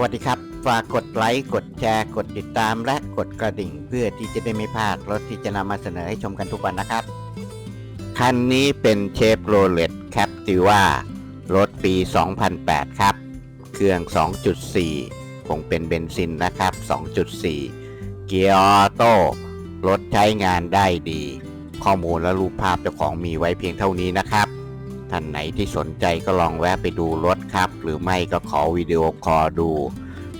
สวัสดีครับ ฝากกดไลค์ กดแชร์ กดติดตาม และกดกระดิ่ง เพื่อที่จะได้ไม่พลาดรถที่จะนำมาเสนอให้ชมกันทุกวันนะครับ คันนี้เป็นเชฟโรเลตแคปติว่ารถปี 2008 ครับ เครื่อง 2.4 คงเป็นเบนซินนะครับ 2.4 เกียร์ออโต้รถใช้งานได้ดี ข้อมูลและรูปภาพเจ้าของมีไว้เพียงเท่านี้นะครับ ท่านไหนที่สนใจก็ลองแวะไปดูรถครับ หรือไม่ก็ขอวิดีโอคอลดู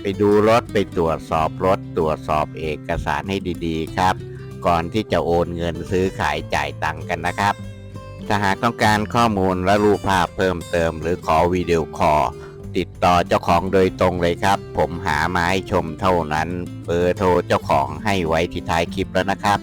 ไปดูรถไปตรวจสอบรถ ตรวจสอบเอกสารให้ดีๆ ครับ ก่อนที่จะโอนเงินซื้อขายจ่ายตังกันนะครับ ถ้าหากต้องการข้อมูลและรูปภาพเพิ่มเติม หรือขอวิดีโอคอลติดต่อเจ้าของโดยตรงเลยครับ ผมหามาให้ชมเท่านั้น เบอร์โทรเจ้าของให้ไว้ที่ท้ายคลิปแล้วนะครับ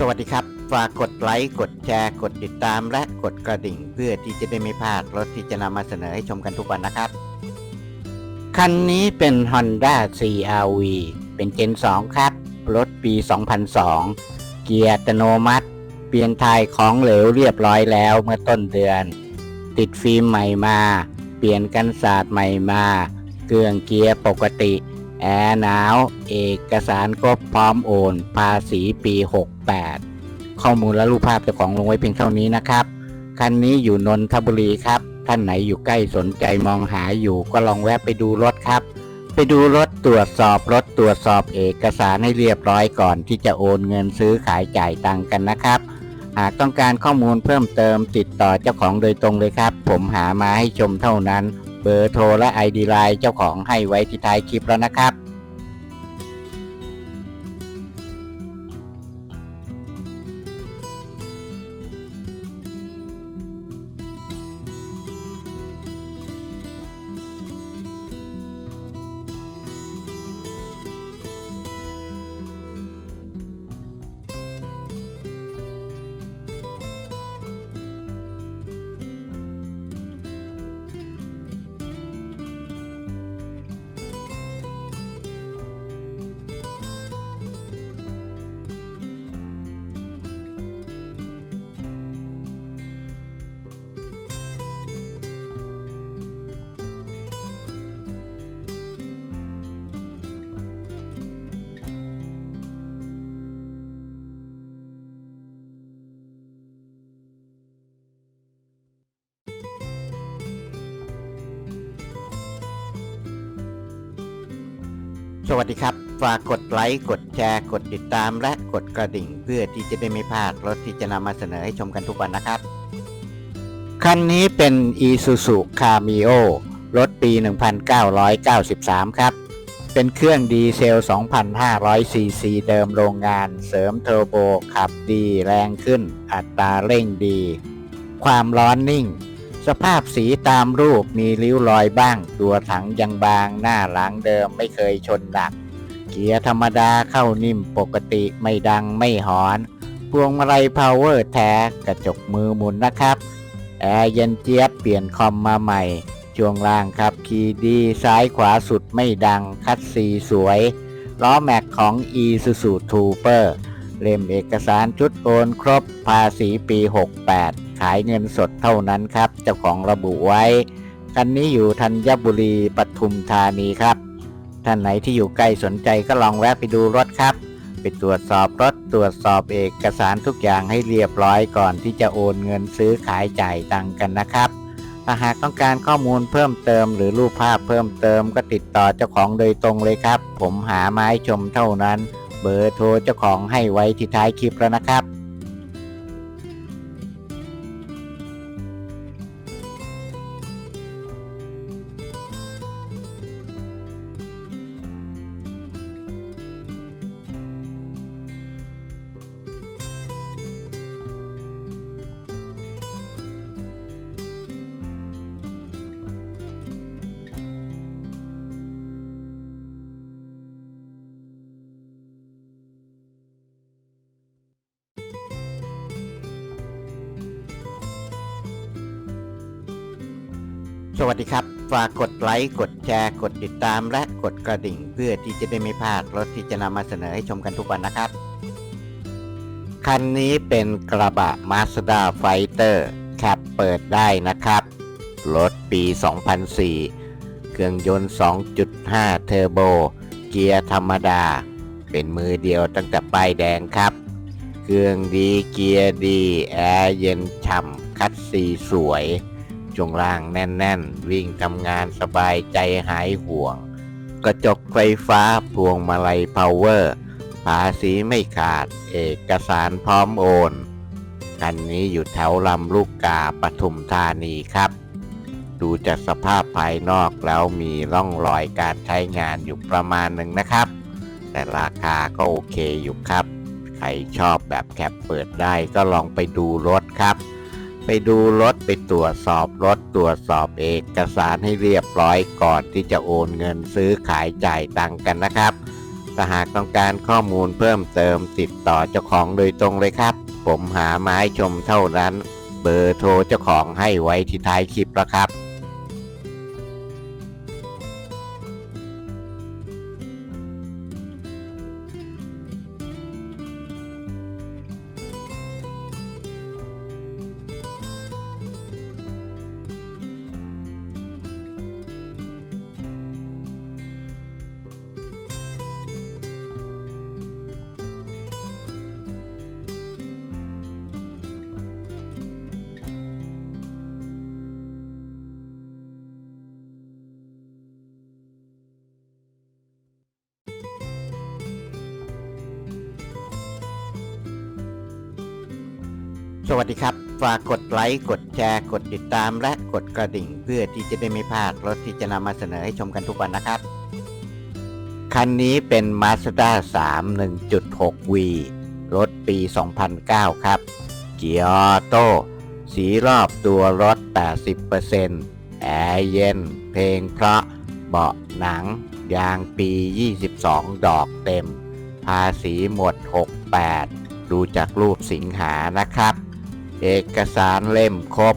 สวัสดีครับ ฝากกดไลค์ กดแชร์ กดติดตาม และกดกระดิ่ง เพื่อที่จะได้ไม่พลาดรถที่จะนำมาเสนอให้ชมกันทุกวันนะครับ คันนี้เป็น Honda CRV เป็นเจน 2 ครับ รถปี 2002 เกียร์อัตโนมัติ เปลี่ยนทายของเหลวเรียบร้อยแล้วเมื่อต้นเดือน ติดฟิล์มใหม่มา เปลี่ยนกันศาสตร์ใหม่มา เครื่องเกียร์ปกติ แอร์หนาว เอกสารครบพร้อมโอน ภาษีปี 8 ข้อมูลและรูปภาพเจ้าของลงไว้เพียงเท่านี้นะครับ คันนี้อยู่นนทบุรีครับ ท่านไหนอยู่ใกล้สนใจมองหาอยู่ก็ลองแวะไปดูรถครับ ไปดูรถตรวจสอบรถตรวจสอบเอกสารให้เรียบร้อยก่อนที่จะโอนเงินซื้อขายจ่ายตังกันนะครับ หากต้องการข้อมูลเพิ่มเติมติดต่อเจ้าของโดยตรงเลยครับ ผมหามาให้ชมเท่านั้น เบอร์โทรและ ID ไลน์เจ้าของให้ไว้ที่ท้ายคลิปแล้วนะครับ วัสดีครับ ฝากกดไลค์ กดแชร์ กดติดตาม และกดกระดิ่ง เพื่อที่จะได้ไม่พลาดรถที่จะนำมาเสนอให้ชมกันทุกวันนะครับ คันนี้เป็น Isuzu Cameo รถปี 1993 ครับ เป็นเครื่องดีเซล 2,500 ซีซีเดิมโรงงาน เสริมเทอร์โบ ขับดี แรงขึ้น อัตราเร่งดี ความร้อนนิ่ง สภาพสีตามรูปมีริ้วรอยบ้าง ตัวถังยังบางหน้าหลังเดิมไม่เคยชนหนัก เกียร์ธรรมดาเข้านิ่มปกติไม่ดังไม่หอน พวงมาลัยพาวเวอร์แท้กระจกมือหมุนนะครับแอร์เย็นเจี๊ยบเปลี่ยนคอมมาใหม่ ช่วงล่างครับคีย์ดีซ้ายขวาสุดไม่ดัง คัดสีสวย ล้อแม็กของ e s u s u Trooper เล่มเอกสารชุดโอนครบภาษีปี 68ายเงินสดเท่านั้นครับ เจ้าของระบุไว้ คันนี้อยู่ธัญบุรีปทุมธานีครับ ท่านไหนที่อยู่ใกล้สนใจก็ลองแวะไปดูรถครับ ไปตรวจสอบรถตรวจสอบเอกสารทุกอย่างให้เรียบร้อยก่อนที่จะโอนเงินซื้อขายจ่ายตังกันนะครับถ้าหากต้องการข้อมูลเพิ่มเติมหรือรูปภาพเพิ่มเติมก็ติดต่อเจ้าของโดยตรงเลยครับ ผมหาไม้ชมเท่านั้น เบอร์โทรเจ้าของให้ไว้ที่ท้ายคลิปแล้วนะครับ สวัสดีครับ ฝากกดไลค์ กดแชร์ กดติดตาม และกดกระดิ่ง เพื่อที่จะได้ไม่พลาดรถที่จะนำมาเสนอให้ชมกันทุกวันนะครับ คันนี้เป็นกระบะ Mazda Fighter แคปเปิดได้นะครับ รถปี 2004 เครื่องยนต์ 2.5 เทอร์โบ เกียร์ธรรมดา เป็นมือเดียวตั้งแต่ป้ายแดงครับ เครื่องดี เกียร์ดี แอร์เย็นฉ่ำ คัดซีสวย ช่วงล่างแน่น ๆ วิ่งทำงานสบายใจหายห่วง กระจกไฟฟ้าพวงมาลัยพาวเวอร์ภาษีไม่ขาดเอกสารพร้อมโอน คันนี้อยู่แถวลำลูกกาปทุมธานีครับ ดูจากสภาพภายนอกแล้วมีร่องรอยการใช้งานอยู่ประมาณหนึ่งนะครับ แต่ราคาก็โอเคอยู่ครับ ใครชอบแบบแคปเปิดได้ก็ลองไปดูรถครับ ไปดูรถไปตรวจสอบรถตรวจสอบเอกสารให้เรียบร้อยก่อนที่จะโอนเงินซื้อขายจ่ายตังค์กันนะครับถ้าหากต้องการข้อมูลเพิ่มเติมติดต่อเจ้าของโดยตรงเลยครับ ผมหาไม้ชมเท่านั้น เบอร์โทรเจ้าของให้ไว้ที่ท้ายคลิปแล้วครับ วัสดีครับ ฝากกดไลค์ กดแชร์ กดติดตาม และกดกระดิ่ง เพื่อที่จะได้ไม่พลาดรถที่จะนำมาเสนอให้ชมกันทุกวันนะครับ คันนี้เป็น Mazda 3 1.6V รถปี 2009 ครับ เกียร์ออโต้สีรอบตัวรถ 80%แอร์เย็น เพลงเพราะ เบาะหนัง ยางปี 22 ดอกเต็ม ภาษีหมด 68 ดูจากรูปสิงหานะครับ เอกสารเล่มครบ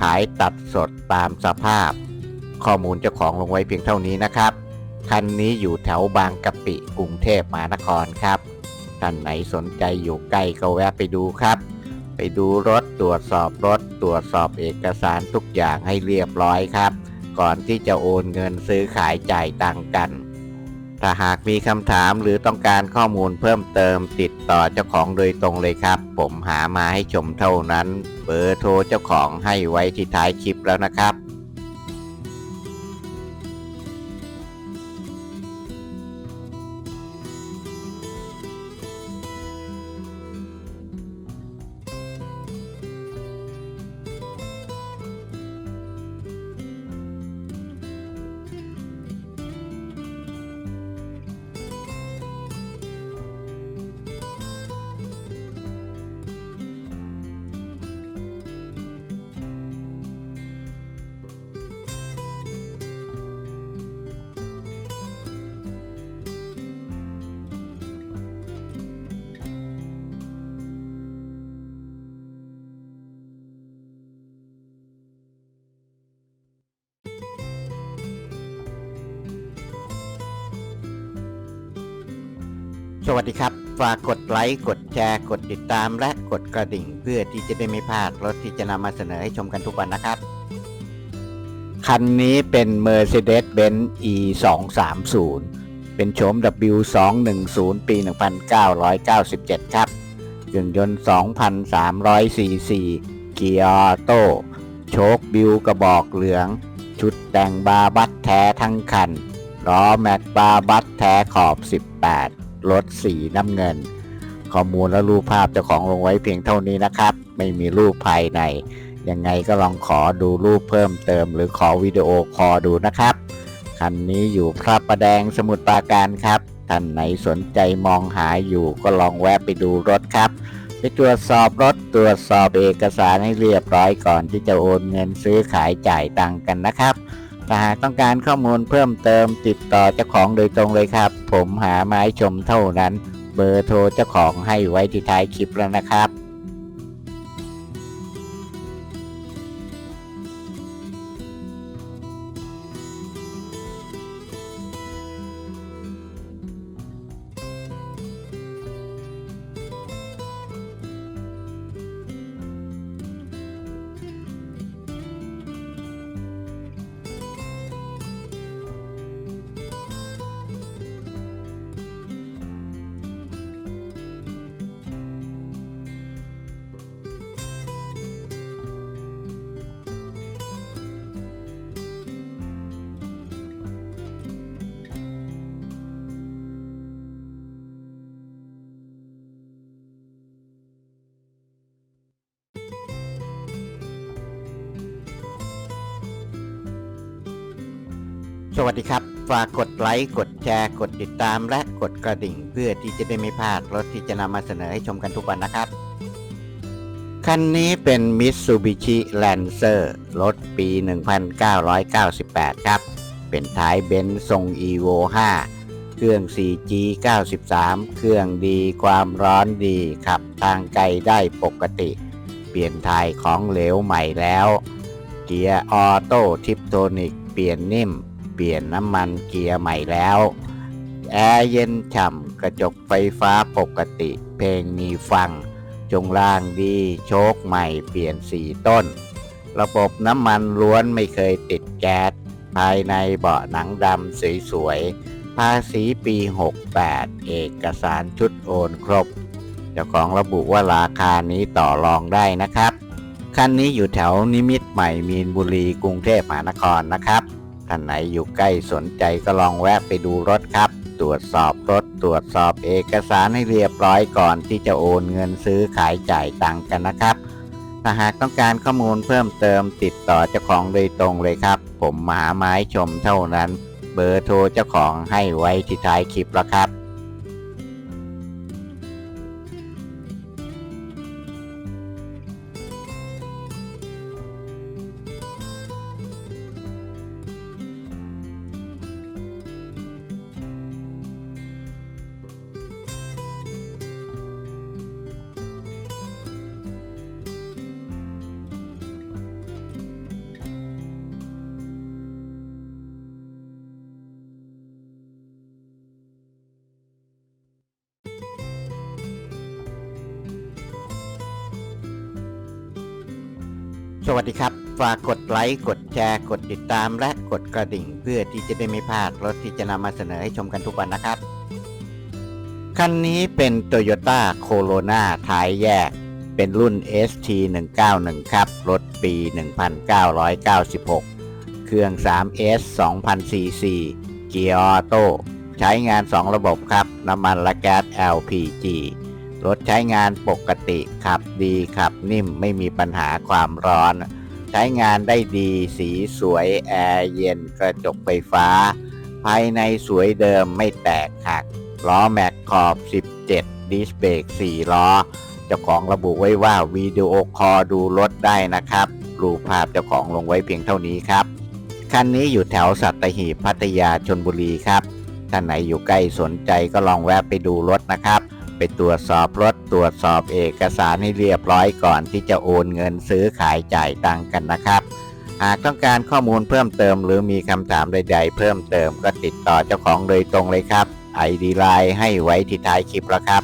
ขายตัดสดตามสภาพ ข้อมูลเจ้าของลงไว้เพียงเท่านี้นะครับ คันนี้อยู่แถวบางกะปิกรุงเทพมหานครครับ ท่านไหนสนใจอยู่ใกล้ก็แวะไปดูครับ ไปดูรถตรวจสอบรถตรวจสอบเอกสารทุกอย่างให้เรียบร้อยครับ ก่อนที่จะโอนเงินซื้อขายจ่ายตังค์กัน ถ้าหากมีคำถามหรือต้องการข้อมูลเพิ่มเติมติดต่อเจ้าของโดยตรงเลยครับ ผมหามาให้ชมเท่านั้น เบอร์โทรเจ้าของให้ไว้ที่ท้ายคลิปแล้วนะครับ สวัสดีครับ ฝากกดไลค์ กดแชร์ กดติดตาม และกดกระดิ่ง เพื่อที่จะได้ไม่พลาดรถที่จะนำมาเสนอให้ชมกันทุกวันนะครับ คันนี้เป็น Mercedes-Benz E 2 3 0 เป็นเป็นโฉม W210 ปี 1997 ครับเครื่องยนต์ 2,300 ซีซี เกียร์ออโต้โชคบิวกระบอกเหลือง ชุดแต่งบาร์บัตแท้ทั้งคันล้อแม็กบาร์บัตแท้ขอบ 18 รถสีน้ำเงิน ข้อมูลและรูปภาพเจ้าของลงไว้เพียงเท่านี้นะครับ ไม่มีรูปภายใน ยังไงก็ลองขอดูรูปเพิ่มเติม หรือขอวิดีโอคอลดูนะครับคันนี้อยู่พระประแดงสมุทรปราการครับ ท่านไหนสนใจมองหาอยู่ก็ลองแวะไปดูรถครับ ไปตรวจสอบรถตรวจสอบเอกสารให้เรียบร้อยก่อนที่จะโอนเงินซื้อขายจ่ายตังกันนะครับ แต่หากต้องการข้อมูลเพิ่มเติมติดต่อเจ้าของโดยตรงเลยครับ ผมหาไม้ชมเท่านั้น เบอร์โทรเจ้าของให้ไว้ที่ท้ายคลิปแล้วนะครับ สวัสดีครับ ฝากกดไลค์ กดแชร์ กดติดตาม และกดกระดิ่ง เพื่อที่จะได้ไม่พลาดรถที่จะนำมาเสนอให้ชมกันทุกวันนะครับ คันนี้เป็น Mitsubishi Lancer รถปี 1998 ครับ เป็นท้ายเบนซ์ทรง Evo 5 เครื่อง 4G 93 เครื่องดีความร้อนดี ขับทางไกลได้ปกติ เปลี่ยนถ่ายของเหลวใหม่แล้ว เกียร์ออโต้ทิปโทนิก เปลี่ยนนิ่ม เปลี่ยนน้ำมันเกียร์ใหม่แล้ว แอร์เย็นฉ่ำกระจกไฟฟ้าปกติ เพลงมีฟัง จงล่างดี โชคใหม่เปลี่ยนสีต้น ระบบน้ำมันล้วนไม่เคยติดแก๊ส ภายในเบาะหนังดำสวยๆ ภาษีปี 68 เอกสารชุดโอนครบ เจ้าของระบุว่าราคานี้ต่อรองได้นะครับคันนี้อยู่แถวนิมิตรใหม่มีนบุรีกรุงเทพมหานครนะครับ ท่านไหนอยู่ใกล้สนใจก็ลองแวะไปดูรถครับ ตรวจสอบรถ ตรวจสอบเอกสารให้เรียบร้อยก่อนที่จะโอนเงินซื้อขายจ่ายตังค์กันนะครับ ถ้าหากต้องการข้อมูลเพิ่มเติมติดต่อเจ้าของโดยตรงเลยครับ ผมมหาไม้ชมเท่านั้น เบอร์โทรเจ้าของให้ไว้ที่ท้ายคลิปแล้วครับ สวัสดีครับ ฝากกดไลค์ กดแชร์ กดติดตาม และกดกระดิ่ง เพื่อที่จะได้ไม่พลาดรถที่จะนำมาเสนอให้ชมกันทุกวันนะครับ คันนี้เป็น Toyota Corona ท้ายแยก เป็นรุ่น ST 191 ครับ รถปี 1996 เครื่อง 3S 2000 cc เกียร์ออโต้ใช้งาน 2 ระบบครับ น้ำมันและแก๊ส LPG รถใช้งานปกติขับดีขับนิ่มไม่มีปัญหาความร้อน ใช้งานได้ดีสีสวยแอร์เย็นกระจกไฟฟ้า ภายในสวยเดิมไม่แตกหักล้อแม็กขอบ 17 ดิสเบรก4 ล้อ เจ้าของระบุไว้ว่าวิดีโอคอลดูรถได้นะครับ รูปภาพเจ้าของลงไว้เพียงเท่านี้ครับ คันนี้อยู่แถวสัตหีบพัทยาชนบุรีครับ ท่านไหนอยู่ใกล้สนใจก็ลองแวะไปดูรถนะครับ ไปตรวจสอบรถตรวจสอบเอกสารให้เรียบร้อยก่อนที่จะโอนเงินซื้อขายจ่ายตังกันนะครับ หากต้องการข้อมูลเพิ่มเติมหรือมีคำถามใด ๆ เพิ่มเติมก็ติดต่อเจ้าของโดยตรงเลยครับไอดีไลน์ให้ไว้ที่ท้ายคลิปแล้วครับ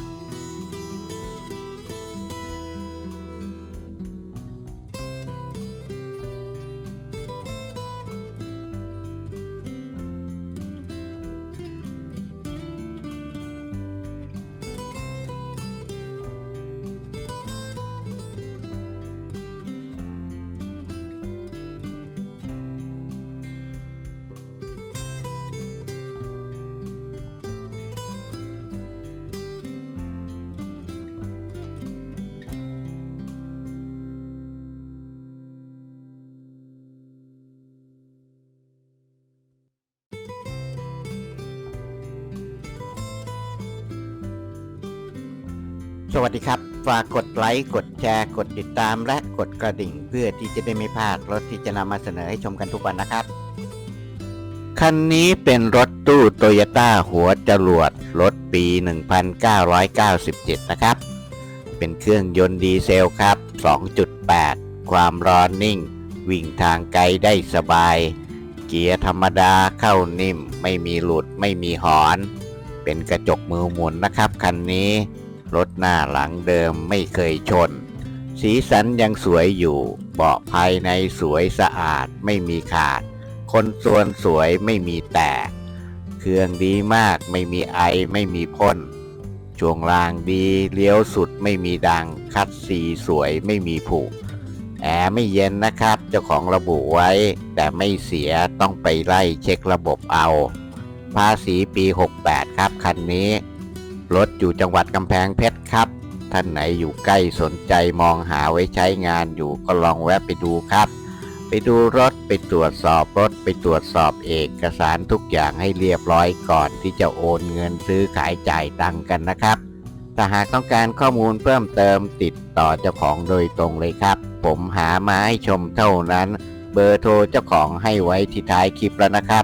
วัสดีครับ ฝากกดไลค์ กดแชร์ กดติดตาม และกดกระดิ่ง เพื่อที่จะได้ไม่พลาดรถที่จะนำมาเสนอให้ชมกันทุกวันนะครับ คันนี้เป็นรถตู้โตโยต้าหัวจรวด รถปี 1997 นะครับ เป็นเครื่องยนต์ดีเซลครับ 2.8 ความร้อนนิ่ง วิ่งทางไกลได้สบาย เกียร์ธรรมดาเข้านิ่ม ไม่มีหลุด ไม่มีหอน เป็นกระจกมือหมุนนะครับคันนี้ รถหน้าหลังเดิมไม่เคยชน สีสันยังสวยอยู่ เบาะภายในสวยสะอาดไม่มีขาด คนส่วนสวยไม่มีแตก เครื่องดีมากไม่มีไอไม่มีพ่น ช่วงล่างดีเลี้ยวสุดไม่มีดัง คัดสีสวยไม่มีผุแอร์ไม่เย็นนะครับ เจ้าของระบุไว้ แต่ไม่เสียต้องไปไล่เช็คระบบเอา ภาษีปี 68 ครับคันนี้ รถอยู่จังหวัดกำแพงเพชรครับ ท่านไหนอยู่ใกล้สนใจมองหาไว้ใช้งานอยู่ก็ลองแวะไปดูครับ ไปดูรถไปตรวจสอบรถไปตรวจสอบเอกสารทุกอย่างให้เรียบร้อยก่อนที่จะโอนเงินซื้อขายจ่ายตังกันนะครับถ้าหากต้องการข้อมูลเพิ่มเติมติดต่อเจ้าของโดยตรงเลยครับ ผมหามาให้ชมเท่านั้น เบอร์โทรเจ้าของให้ไว้ที่ท้ายคลิปแล้วนะครับ